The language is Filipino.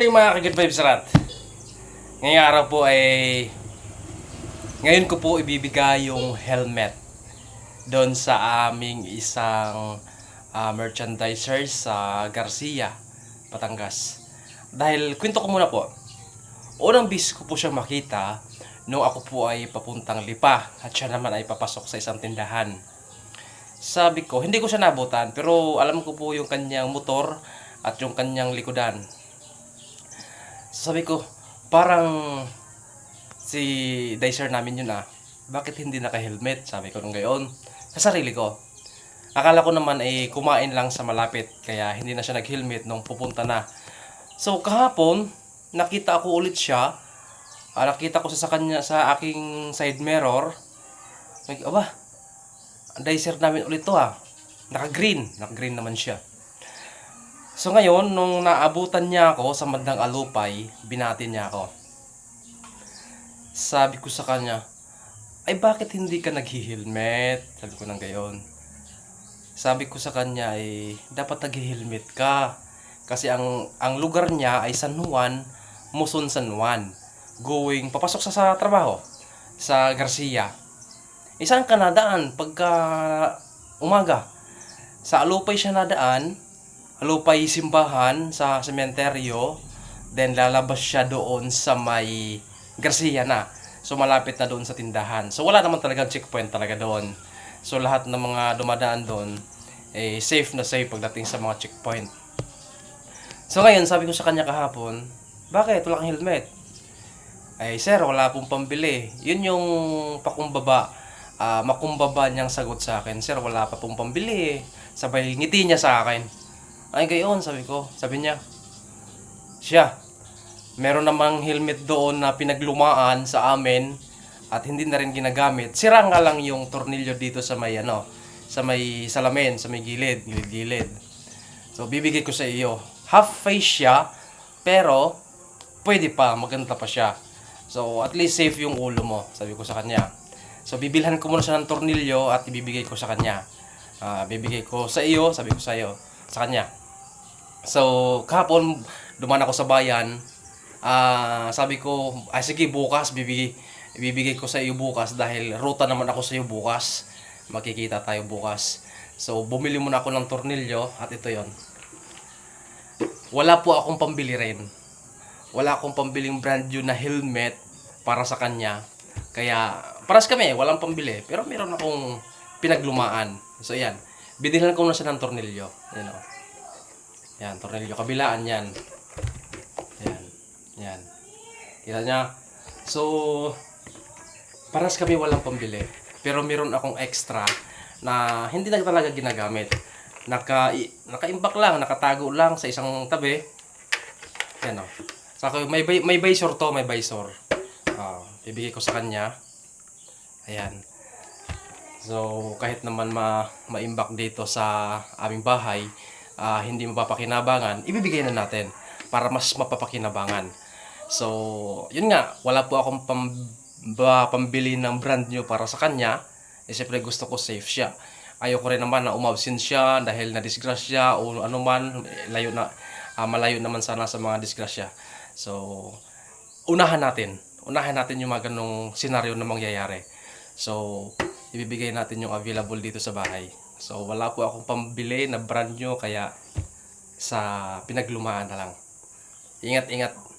Hey mga ka-good vibes rat. Ngayong araw po ay ngayon ko po ibibigay yung helmet doon sa aming isang ah, merchandiser sa Garcia, Batangas. Dahil kwento ko muna po. Unang bis ko po siya makita nung ako po ay papuntang Lipa at siya naman ay papasok sa isang tindahan. Sabi ko, hindi ko siya nabutan pero alam ko po yung kanyang motor at yung kanyang likodan. Sabi ko, parang si Dicer namin yun ah. Bakit hindi naka-helmet? Sabi ko nung gayon. Sa sarili ko. Akala ko naman ay kumain lang sa malapit. Kaya hindi na siya nag-helmet nung pupunta na. So kahapon, nakita ko ulit siya. Ah, nakita ko sa, sa kanya sa aking side mirror. Like, aba, Dicer namin ulit to ah. Naka-green. Naka-green naman siya. So ngayon, nung naabutan niya ako sa mandang alupay, binati niya ako. Sabi ko sa kanya, ay bakit hindi ka naghi-helmet? Sabi ko nang gayon. Sabi ko sa kanya ay dapat naghi-helmet ka. Kasi ang ang lugar niya ay San Juan, Muson San Juan. Going papasok sa, sa trabaho sa Garcia. Isang ka nadaan pagka umaga. Sa Alupay siya nadaan, Alupay simbahan sa sementeryo, then lalabas siya doon sa may Garcia na. So malapit na doon sa tindahan. So wala naman talagang checkpoint talaga doon. So lahat ng mga dumadaan doon eh safe na safe pagdating sa mga checkpoint. So ngayon sabi ko sa kanya kahapon, bakit wala kang helmet? Ay sir, wala pong pambili. Yun yung pakumbaba, ah, makumbaba niyang sagot sa akin. Sir, wala pa pong pambili. Sabay ngiti niya sa akin. Ay gayon, sabi ko. Sabi niya, siya, meron namang helmet doon na pinaglumaan sa amin at hindi na rin ginagamit. Sira nga lang yung tornilyo dito sa may ano, sa may salamin, sa may gilid, gilid-gilid. So bibigay ko sa iyo. Half face siya, pero pwede pa, maganda pa siya. So at least safe yung ulo mo, sabi ko sa kanya. So bibilhan ko muna siya ng tornilyo at ibibigay ko sa kanya. Ah, bibigay ko sa iyo, sabi ko sa iyo, sa kanya. So, kahapon, duman ako sa bayan. Ah, sabi ko, ay sige, bukas, bibigay, ibibigay ko sa iyo bukas dahil ruta naman ako sa iyo bukas. Makikita tayo bukas. So, bumili muna ako ng tornilyo at ito yon. Wala po akong pambili rin. Wala akong pambiling brand new na helmet para sa kanya. Kaya, paras kami, walang pambili. Pero meron akong pinaglumaan. So, yan. Binilhan ko na siya ng tornilyo. Yan o. Yan, tornilyo. Kabilaan yan. Yan. Yan. Kita niya? So, paras kami walang pambili. Pero meron akong extra na hindi na talaga ginagamit. Naka, naka-imbak lang, nakatago lang sa isang tabi. Yan o. Saka may, bay- may visor to, may visor. Ah, bibigay ko sa kanya. Ayan. So, kahit naman ma maimbak dito sa aming bahay, ah, hindi mapapakinabangan, ibibigay na natin para mas mapapakinabangan. So, yun nga, wala po akong pam, ba, pambili ng brand new para sa kanya. Eh, siyempre gusto ko safe siya. Ayoko rin naman na umabsent siya dahil na disgrasya o ano man, layo na, ah, malayo naman sana sa mga disgrasya. So, unahan natin. Unahan natin yung mga ganong senaryo na mangyayari. So, ibibigay natin yung available dito sa bahay. So, wala po akong pambili na brand new kaya sa pinaglumaan na lang. Ingat-ingat